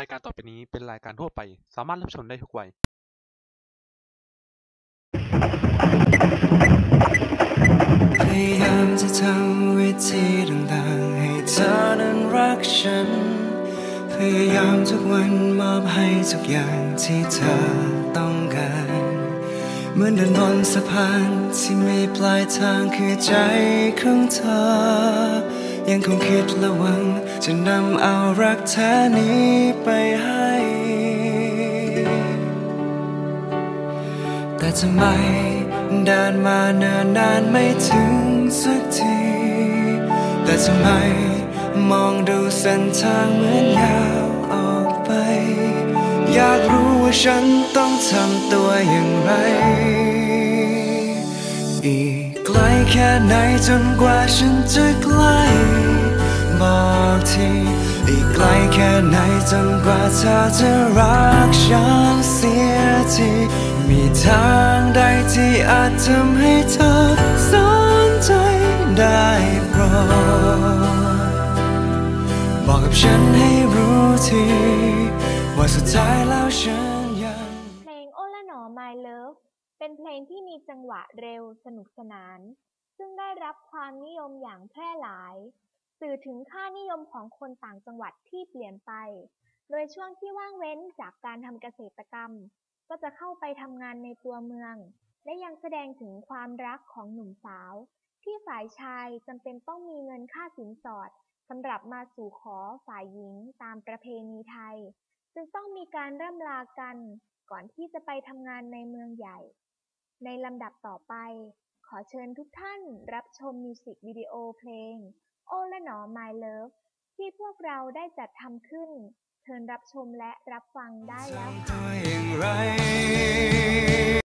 รายการต่อไปนี้เป็นรายการทั่วไป สามารถรับชมได้ทุกวัยพยายามจะทำวิธีต่างๆ ให้เธอนั้นรักฉัน พยายามทุกวันมอบให้ทุกอย่างที่เธอต้องการ เหมือนเดินบนสะพานที่มีปลายทางคือใจของเธอ ยังคงคิดและหวัง จะนำเอารักแท้นี้ไปให้ แต่ทำไมเดินมาเนิ่นนานไม่ถึงสักที แต่ทำไมมองดูเส้นทางเหมือนยาวออกไป อยากรู้ว่าฉันต้องทำตัวอย่างไร แค่ไหนจนกว่าฉันจะใกล้บอกทีอีกไกลแค่ไหนจนกว่าเธอจะรักฉันเสียทีมีทางใดที่อาจทำให้เธอสนใจได้โปรดบอกกับฉันให้รู้ทีว่าสุดท้ายแล้วฉันยังเพลงโอละหนอ My Love เป็นเพลงที่มีจังหวะเร็วสนุกสนาน ซึ่งได้รับความนิยมอย่างแพร่หลาย สื่อถึงค่านิยมของคนต่างจังหวัดที่เปลี่ยนไป โดยช่วงที่ว่างเว้นจากการทำเกษตรกรรม ก็จะเข้าไปทำงานในตัวเมือง และยังแสดงถึงความรักของหนุ่มสาว ที่ฝ่ายชายจำเป็นต้องมีเงินค่าสินสอดสำหรับมาสู่ขอฝ่ายหญิงตามประเพณีไทย จึงต้องมีการร่ำลากันก่อนที่จะไปทำงานในเมืองใหญ่ ในลำดับต่อไป ขอเชิญทุกท่านรับชมมิวสิกวิดีโอเพลง โอละหนอ My Love ที่พวกเราได้จัดทำขึ้น เชิญรับชมและรับฟังได้แล้วค่ะ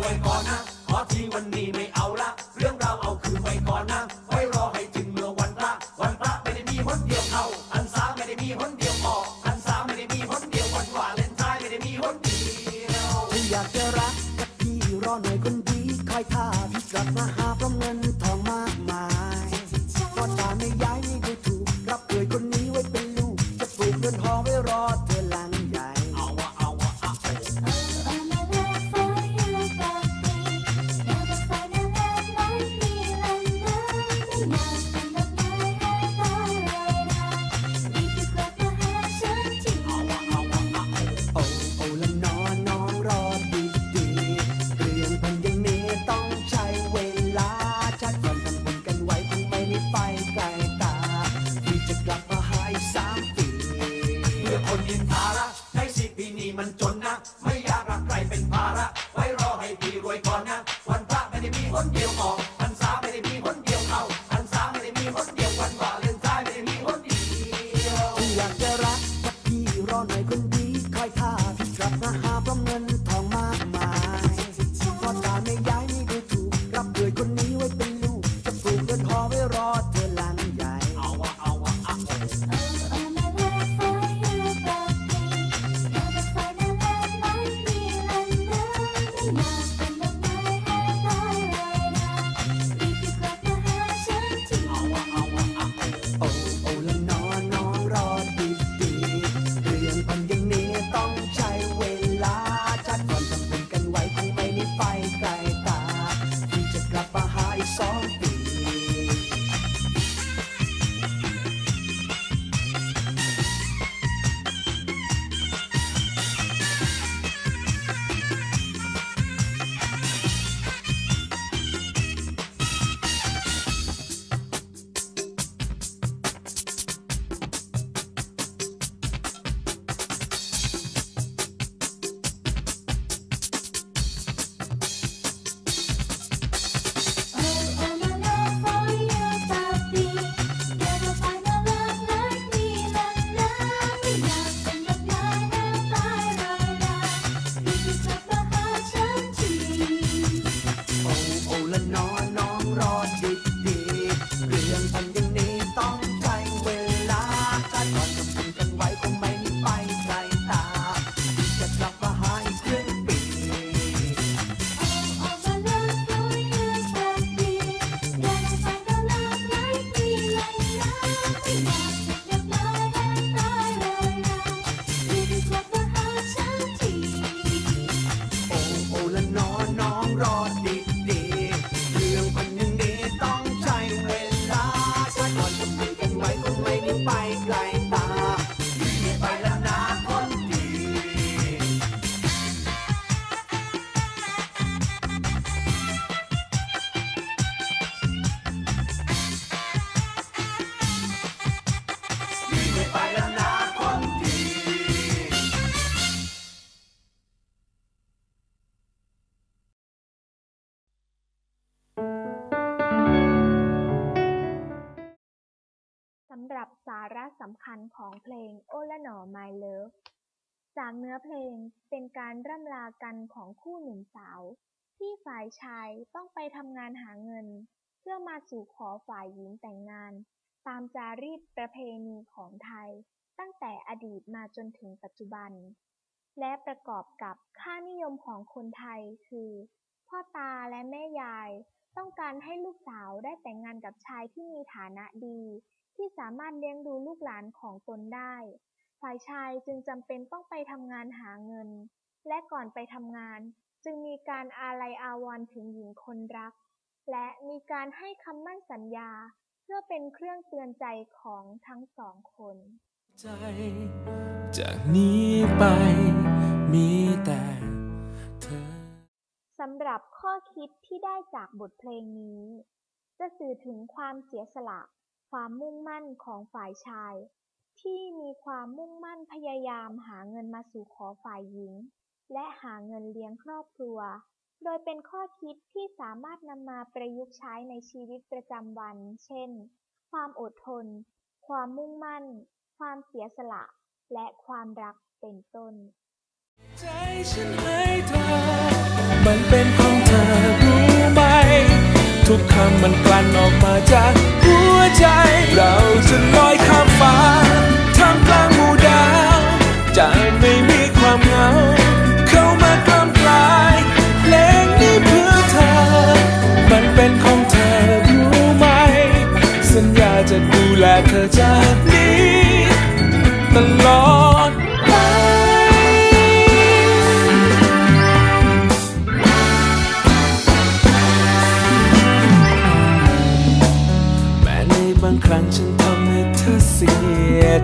ไรฝากเอาไว้ก่อนนะขอทีวันนี้ไม่เอาละ เรื่องราวเอาคืนไว้ก่อนนะ ไว้รอให้ถึงเมื่อวันพระ วันพระไม่ได้มีหนเดียวเข้าอันสาไม่ได้มีหนเดียวออกอันสาไม่ได้มีหนเดียววันวาเล่นท้ายไม่ได้มีหนเดียวฉันอยากจะรักกับพี่รอหน่อยคนดียว คนเดียวออกพรรษาไม่ได้มีคนเดียวเข้าพรรษาไม่ได้มีคนเดียววันวาเลนไทน์ไม่ได้มีคนเดียวฉันอยากจะรักกับพี่รอหน่อยคนดีคอยท่าพี่กลับมาหาเพราะเงินทองมากมายพ่อตาไม่ย้ายไม่ดูถูกรับเอ่ยคนนี้ไว้เป็นลูกจะปลูกเรือนหอไว้รอเธอำหรับสาระสำคัญของเพลงโอละหนอ My Love จากเนื้อเพลงเป็นการร่ำลากันของคู่หนุ่มสาว ที่ฝ่ายชายต้องไปทำงานหาเงิน เพื่อมาสู่ขอฝ่ายหญิงแต่งงาน ตามจารีตประเพณีของไทย ตั้งแต่อดีตมาจนถึงปัจจุบัน และประกอบกับค่านิยมของคนไทยคือ พ่อตาและแม่ยาย ต้องการให้ลูกสาวได้แต่งงานกับชายที่มีฐานะดี ที่สามารถเลี้ยงดูลูกหลานของตนได้ ฝ่ายชายจึงจำเป็นต้องไปทำงานหาเงิน และก่อนไปทำงาน จึงมีการอาลัยอาวรณ์ถึงหญิงคนรัก และมีการให้คำมั่นสัญญา เพื่อเป็นเครื่องเตือนใจของทั้งสองคนใจจากนี้ไปมีแต่เธอสำหรับข้อคิดที่ได้จากบทเพลงนี้ จะสื่อถึงความเสียสละ ความมุ่งมั่นของฝ่ายชาย ที่มีความมุ่งมั่นพยายามหาเงินมาสู่ขอฝ่ายหญิง และหาเงินเลี้ยงครอบครัว โดยเป็นข้อคิดที่สามารถนำมาประยุกต์ใช้ในชีวิตประจำวัน เช่น ความอดทน ความมุ่งมั่น ความเสียสละ และความรักเป็นต้น ใจฉันให้เธอ มันเป็นของเธอ ทุกคำมันกลั่นออกมาจากหัวใจ เราจะลอยข้ามฟ้า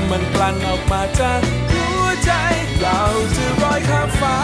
ำมันกลั่นออกมาจากหัวใจ เราจะลอยข้ามฟ้า